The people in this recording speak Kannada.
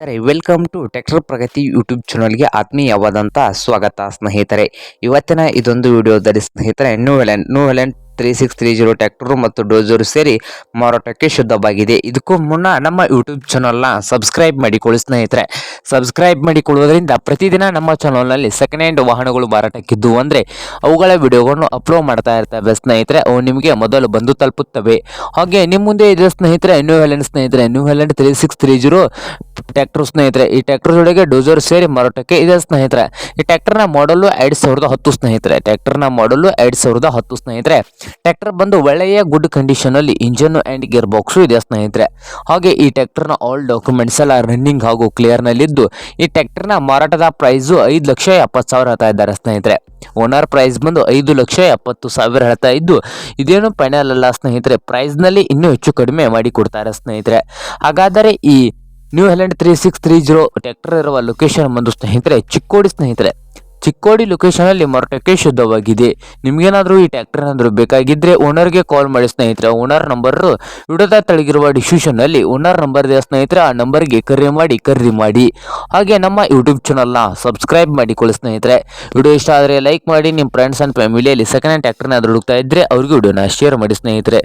ಸ್ನೇಹಿತರೆ welcome to tractor Pragati YouTube ಚಾನಲ್ಗೆ ಆತ್ಮೀಯವಾದಂಥ ಸ್ವಾಗತ, ಸ್ನೇಹಿತರೆ. ಇವತ್ತಿನ ಇದೊಂದು ವಿಡಿಯೋದಲ್ಲಿ ಸ್ನೇಹಿತರೆ New Holland New Holland three six three zero tractor ಮತ್ತು ಡೋಜರು ಸೇರಿ ಮಾರಾಟಕ್ಕೆ ಶುದ್ಧವಾಗಿದೆ. ಇದಕ್ಕೂ ಮುನ್ನ ನಮ್ಮ ಯೂಟ್ಯೂಬ್ ಚಾನಲ್ನ ಸಬ್ಸ್ಕ್ರೈಬ್ ಮಾಡಿಕೊಳ್ಳಿ, ಸ್ನೇಹಿತರೆ. ಸಬ್ಸ್ಕ್ರೈಬ್ ಮಾಡಿಕೊಳ್ಳುವುದರಿಂದ ಪ್ರತಿದಿನ ನಮ್ಮ ಚಾನಲ್ನಲ್ಲಿ ಸೆಕೆಂಡ್ ಹ್ಯಾಂಡ್ ವಾಹನಗಳು ಮಾರಾಟಕ್ಕಿದ್ದು ಅಂದರೆ ಅವುಗಳ ವಿಡಿಯೋಗಳನ್ನು ಅಪ್ಲೋಡ್ ಮಾಡ್ತಾ ಇರ್ತವೆ, ಸ್ನೇಹಿತರೆ. ಅವು ನಿಮಗೆ ಮೊದಲು ಬಂದು ತಲುಪುತ್ತವೆ. ಹಾಗೆ ನಿಮ್ಮ ಮುಂದೆ ಇದೆ ಸ್ನೇಹಿತರೆ ನ್ಯೂ ಹೆಲೆಂಡ್ ಸ್ನೇಹಿತರೆ New Holland three six three zero tractor ಸ್ನೇಹಿತರೆ, ಈ ಟ್ರ್ಯಾಕ್ಟರ್ ಜೊತೆಗೆ ಡೋಜರ್ ಸೇರಿ ಮಾರಾಟಕ್ಕೆ ಇದೆ ಸ್ನೇಹಿತರೆ. ಈ ಟ್ರ್ಯಾಕ್ಟರ್ನ ಮಾಡಲು ಎರಡ್ ಸಾವಿರದ ಹತ್ತು ಸ್ನೇಹಿತರೆ. ಟ್ರ್ಯಾಕ್ಟರ್ನ ಮಾಡಲು ಎರಡ್ ಸಾವಿರದ ಹತ್ತು ಸ್ನೇಹಿತರೆ. ಟ್ರ್ಯಾಕ್ಟರ್ ಬಂದು ಒಳ್ಳೆಯ ಗುಡ್ ಕಂಡೀಷನ್ ಅಲ್ಲಿ ಇಂಜನ್ ಅಂಡ್ ಗೇರ್ ಬಾಕ್ಸು ಇದೆ ಸ್ನೇಹಿತರೆ. ಹಾಗೆ ಈ ಟ್ರ್ಯಾಕ್ಟರ್ನ ಆಲ್ ಡಾಕ್ಯುಮೆಂಟ್ಸ್ ಎಲ್ಲ ರನ್ನಿಂಗ್ ಹಾಗೂ ಕ್ಲಿಯರ್ ನಲ್ಲಿದ್ದು, ಈ ಟ್ರ್ಯಾಕ್ಟರ್ನ ಮಾರಾಟದ ಪ್ರೈಸು ಐದು ಲಕ್ಷ ಎಪ್ಪತ್ತು ಸಾವಿರ ಹೇಳ್ತಾ ಇದ್ದಾರೆ ಸ್ನೇಹಿತರೆ. ಓನರ್ ಪ್ರೈಸ್ ಬಂದು ಐದು ಲಕ್ಷ ಎಪ್ಪತ್ತು ಸಾವಿರ ಹೇಳ್ತಾ ಇದ್ದು, ಇದೇನು ಫೈನಲ್ ಅಲ್ಲ ಸ್ನೇಹಿತರೆ. ಪ್ರೈಸ್ನಲ್ಲಿ ಇನ್ನೂ ಹೆಚ್ಚು ಕಡಿಮೆ ಮಾಡಿ ಕೊಡ್ತಾರೆ ಸ್ನೇಹಿತರೆ. ಹಾಗಾದರೆ ಈ New Holland three six three zero tractor ಇರುವ ಲೊಕೇಶನ್ ಬಂದು ಸ್ನೇಹಿತರೆ, ಚಿಕ್ಕೋಡಿ ಸ್ನೇಹಿತರೆ. ಚಿಕ್ಕೋಡಿ ಲೊಕೇಶನ್ ಅಲ್ಲಿ ಮಾರಾಟಕ್ಕೆ ಶುದ್ಧವಾಗಿದೆ. ನಿಮಗೇನಾದರೂ ಈ ಟ್ಯಾಕ್ಟರ್ ಏನಾದರೂ ಬೇಕಾಗಿದ್ರೆ ಓನರ್ಗೆ ಕಾಲ್ ಮಾಡಿ ಸ್ನೇಹಿತರೆ. ಓನರ್ ನಂಬರ್ ವಿಡಿಯೋದ ತಳಗಿರುವ ಡಿಸ್ಕ್ರಿಪ್ಷನ್ ಅಲ್ಲಿ ಓನರ್ ನಂಬರ್ ಇದೆ ಸ್ನೇಹಿತರೆ. ಆ ನಂಬರ್ಗೆ ಕರೆ ಮಾಡಿ, ಖರೀದಿ ಮಾಡಿ. ಹಾಗೆ ನಮ್ಮ ಯೂಟ್ಯೂಬ್ ಚಾನಲ್ನ ಸಬ್ಸ್ಕ್ರೈಬ್ ಮಾಡಿಕೊಳ್ಳಿ ಸ್ನೇಹಿತರೆ. ವಿಡಿಯೋ ಇಷ್ಟ ಆದರೆ ಲೈಕ್ ಮಾಡಿ ನಿಮ್ಮ ಫ್ರೆಂಡ್ಸ್ ಅಂಡ್ ಫ್ಯಾಮಿಲಿಯಲ್ಲಿ ಸೆಕೆಂಡ್ ಹ್ಯಾಂಡ್ ಟ್ರ್ಯಾಕ್ಟರ್ನ ಹುಡುಕ್ತಾ ಇದ್ರೆ ಅವ್ರಿಗೆ ವಿಡಿಯೋನ ಶೇರ್ ಮಾಡಿ ಸ್ನೇಹಿತರೆ.